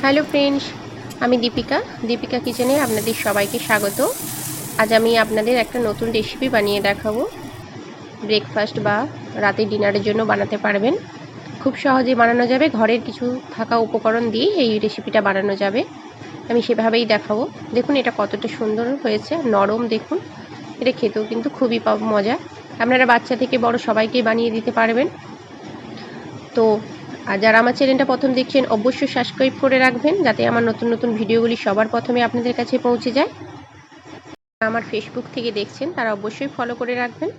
Hello friends, আমি দীপিকা। দীপিকা কিচেনে আপনাদের সবাইকে স্বাগত। আজ আমি আপনাদের একটা নতুন রেসিপি বানিয়ে দেখাবো। ব্রেকফাস্ট বা রাতে ডিনারের জন্য বানাতে পারবেন। খুব সহজে বানানো যাবে। ঘরের কিছু থাকা উপকরণ দিয়ে এই রেসিপিটা বানানো যাবে। আমি সেভাবেই দেখাবো। দেখুন, এটা কতটা সুন্দর হয়েছে। নরম দেখুন। এটা খেতেও কিন্তু খুবই মজা। আপনারা বাচ্চা থেকে বড় সবাইকেই বানিয়ে দিতে পারবেন। তো আর যারা আমার চ্যানেলটা প্রথম দেখছেন, অবশ্যই সাবস্ক্রাইব করে রাখবেন, যাতে আমার নতুন নতুন ভিডিওগুলি সবার প্রথমে আপনাদের কাছে পৌঁছে যায়। আমার ফেসবুক থেকে দেখছেন, তারা অবশ্যই ফলো করে রাখবেন।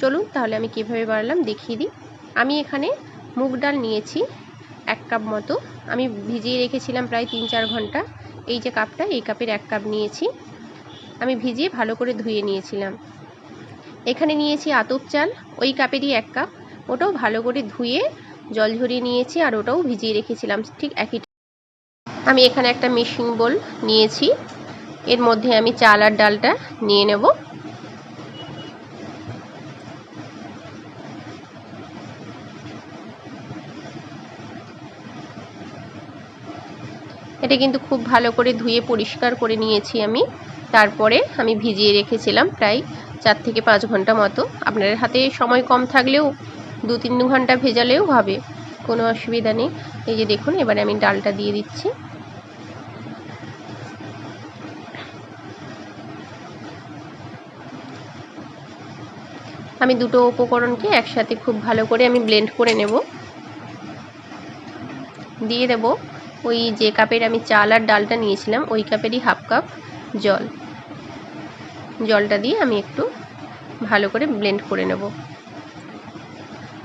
চলুন তাহলে আমি কীভাবে বানালাম দেখিয়ে দিই। আমি এখানে মুগ ডাল নিয়েছি এক কাপ মতো। আমি ভিজিয়ে রেখেছিলাম প্রায় তিন চার ঘণ্টা। এই যে কাপটা, এই কাপের এক কাপ নিয়েছি। আমি ভিজিয়ে ভালো করে ধুয়ে নিয়েছিলাম। এখানে নিয়েছি আতপ চাল, ওই কাপেরই এক কাপ। ওটাও ভালো করে ধুয়ে জল ঝরিয়ে নিয়েছি আর ওটাও ভিজিয়ে রেখেছিলাম, ঠিক একই আমি এখানে একটা মিশিং বোল নিয়েছি, এর মধ্যে আমি চাল আর ডালটা নিয়ে নেব। এটা কিন্তু খুব ভালো করে ধুয়ে পরিষ্কার করে নিয়েছি আমি, তারপরে আমি ভিজিয়ে রেখেছিলাম প্রায় চার থেকে পাঁচ ঘণ্টা মতো। আপনাদের হাতে সময় কম থাকলেও দু তিন ঘণ্টা ভেজালেও হবে, কোনো অসুবিধা নেই। এই যে দেখুন, এবারে আমি ডালটা দিয়ে দিচ্ছি। আমি দুটো উপকরণকে একসাথে খুব ভালো করে আমি ব্লেন্ড করে নেব। দিয়ে দেব ওই যে কাপের আমি চাল আর ডালটা নিয়েছিলাম, ওই কাপেরই হাফ কাপ জল। জলটা দিয়ে আমি একটু ভালো করে ব্লেন্ড করে নেব।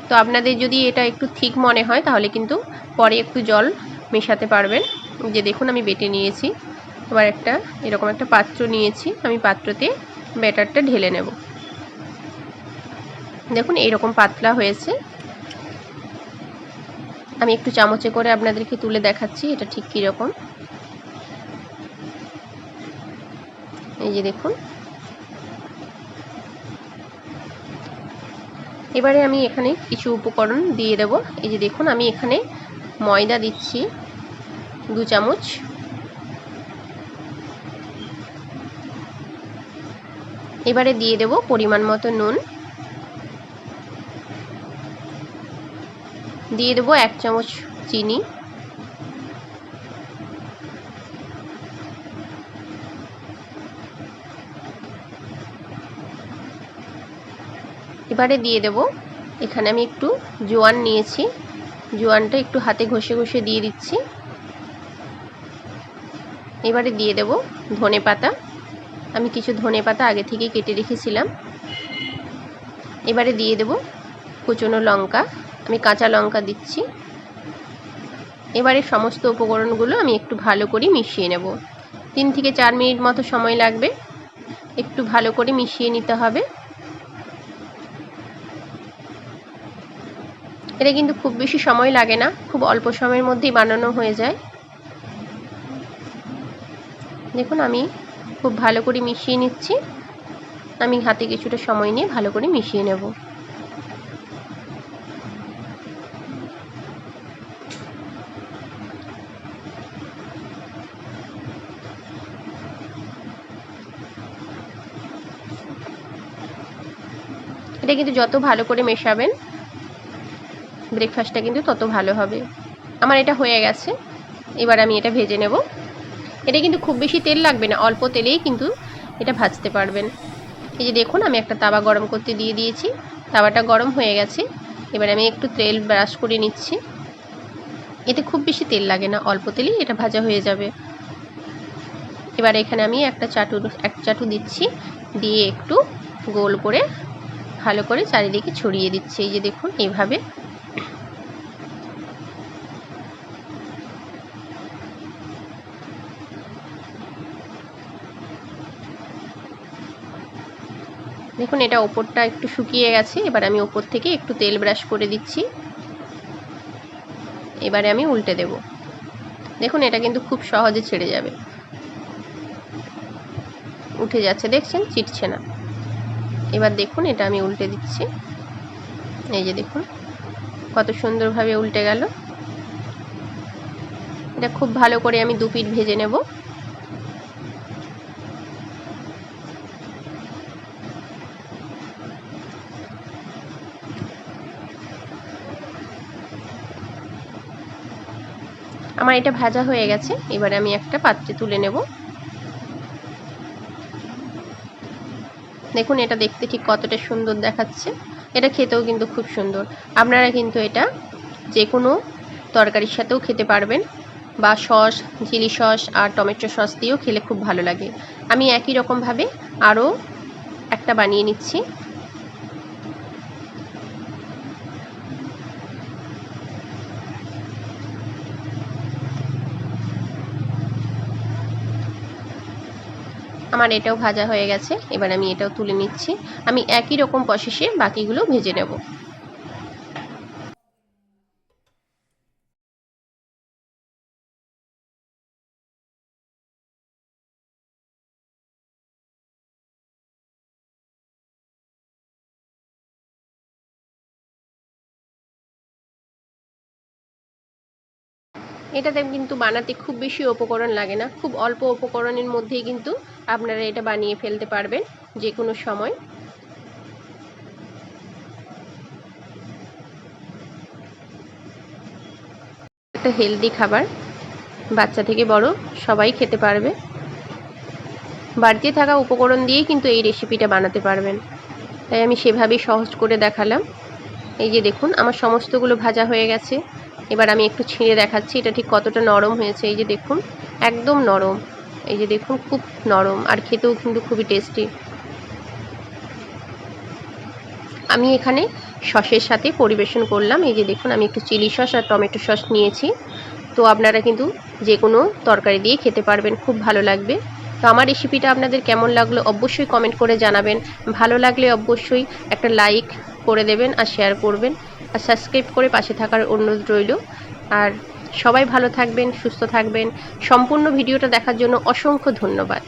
তো আপনাদের যদি এটা একটু ঠিক মনে হয়, তাহলে কিন্তু পরে একটু জল মেশাতে পারবেন। যে দেখুন, আমি বেটে নিয়েছি। এবার একটা এরকম একটা পাত্র নিয়েছি। আমি পাত্রতে ব্যাটারটা ঢেলে নেব। দেখুন এইরকম পাতলা হয়েছে। আমি একটু চামচে করে আপনাদেরকে তুলে দেখাচ্ছি, এটা ঠিক কীরকম। এই যে দেখুন এবারে আমি এখানে কিছু উপকরণ দিয়ে দেব। এই যে দেখুন, আমি এখানে ময়দা দিচ্ছি, দু চামচ। এবারে দিয়ে দেব পরিমাণ মতো নুন। দিয়ে দেবো এক চামচ চিনি। এবারে দিয়ে দেব। এখানে আমি একটু জোয়ান নিয়েছি। জোয়ানটা একটু হাতে ঘষে ঘষে দিয়ে দিচ্ছি। এবারে দিয়ে দেব ধনে পাতা। আমি কিছু ধনে পাতা আগে থেকে কেটে রেখেছিলাম। এবারে দিয়ে দেব কুচনো লঙ্কা। আমি কাঁচা লঙ্কা দিচ্ছি। এবারে সমস্ত উপকরণগুলো আমি একটু ভালো করে মিশিয়ে নেব। তিন থেকে চার মিনিট মতো সময় লাগবে। একটু ভালো করে মিশিয়ে নিতে হবে। এটা কিন্তু খুব বেশি সময় লাগে না, খুব অল্প সময়ের মধ্যেই বানানো হয়ে যায়। দেখুন, আমি খুব ভালো করে মিশিয়ে নিচ্ছি। আমি হাতে কিছুটা সময় নিয়ে ভালো করে মিশিয়ে নেব। এটা কিন্তু যত ভালো করে মেশাবেন ব্রেকফাস্টটা কিন্তু তত ভালো হবে। আমার এটা হয়ে গেছে। এবার আমি এটা ভেজে নেব। এটা কিন্তু খুব বেশি তেল লাগবে না, অল্প তেলেই কিন্তু এটা ভাজতে পারবেন। এই যে দেখুন, আমি একটা তাওয়া গরম করতে দিয়ে দিয়েছি। তাওয়াটা গরম হয়ে গেছে। এবার আমি একটু তেল ব্রাশ করে নিচ্ছি। এতে খুব বেশি তেল লাগে না, অল্প তেলেই এটা ভাজা হয়ে যাবে। এবার এখানে আমি একটা চাটু, এক চাটু দিচ্ছি। দিয়ে একটু গোল করে ভালো করে চারিদিকে ছড়িয়ে দিচ্ছি। এই যে দেখুন, এইভাবে দেখুন, এটা ওপরটা একটু শুকিয়ে গেছে। এবার আমি ওপর থেকে একটু তেল ব্রাশ করে দিচ্ছি। এবারে আমি উল্টে দেব। দেখুন, এটা কিন্তু খুব সহজে ছেড়ে যাবে। উঠে যাচ্ছে, দেখছেন? চিটছে না। এবার দেখুন, এটা আমি উল্টে দিচ্ছি। এই যে দেখুন, কত সুন্দরভাবে উল্টে গেল। এটা খুব ভালো করে আমি দু পিঠ ভেজে নেব। আমার এটা ভাজা হয়ে গেছে। এবারে আমি একটা পাত্রে তুলে নেব। দেখুন, এটা দেখতে ঠিক কতটা সুন্দর দেখাচ্ছে। এটা খেতেও কিন্তু খুব সুন্দর। আপনারা কিন্তু এটা যে কোনো তরকারির সাথেও খেতে পারবেন। বা সস, চিলি সস আর টমেটো সস দিয়েও খেলে খুব ভালো লাগে। আমি একই রকমভাবে আরও একটা বানিয়ে নিচ্ছি। আমার এটাও ভাজা হয়ে গেছে, এবার আমি এটাও তুলে নিচ্ছি। আমি একই রকম প্রসেসে বাকিগুলো ভেজে নেব। এটাতে কিন্তু বানাতে খুব বেশি উপকরণ লাগে না। খুব অল্প উপকরণের মধ্যেই কিন্তু আপনারা এটা বানিয়ে ফেলতে পারবেন যে কোনো সময়। একটা হেলদি খাবার, বাচ্চা থেকে বড়, সবাই খেতে পারবে। বাড়িতে থাকা উপকরণ দিয়েই কিন্তু এই রেসিপিটা বানাতে পারবেন। তাই আমি সেভাবেই সহজ করে দেখালাম। এই যে দেখুন, আমার সমস্তগুলো ভাজা হয়ে গেছে। এবার আমি একটু ছিঁড়ে দেখাচ্ছি, এটা ঠিক কতটা নরম হয়েছে, এই যে দেখুন, একদম নরম। এই যে দেখুন, খুব নরম, আর খেতেও কিন্তু খুবই টেস্টি আমি এখানে সসের সাথে পরিবেশন করলাম, এই যে দেখুন, আমি একটু চিলি সস আর টমেটো সস নিয়েছি। তো আপনারা কিন্তু যে কোনো তরকারি দিয়ে খেতে পারবেন, খুব ভালো লাগবে। তো আমার রেসিপিটা আপনাদের কেমন লাগল অবশ্যই কমেন্ট করে জানাবেন। ভালো লাগলে অবশ্যই একটা লাইক করে দেবেন আর শেয়ার করবেন আর সাবস্ক্রাইব করে পাশে থাকার অনুরোধ রইল। আর সবাই ভালো থাকবেন, সুস্থ থাকবেন। সম্পূর্ণ ভিডিওটা দেখার জন্য অসংখ্য ধন্যবাদ।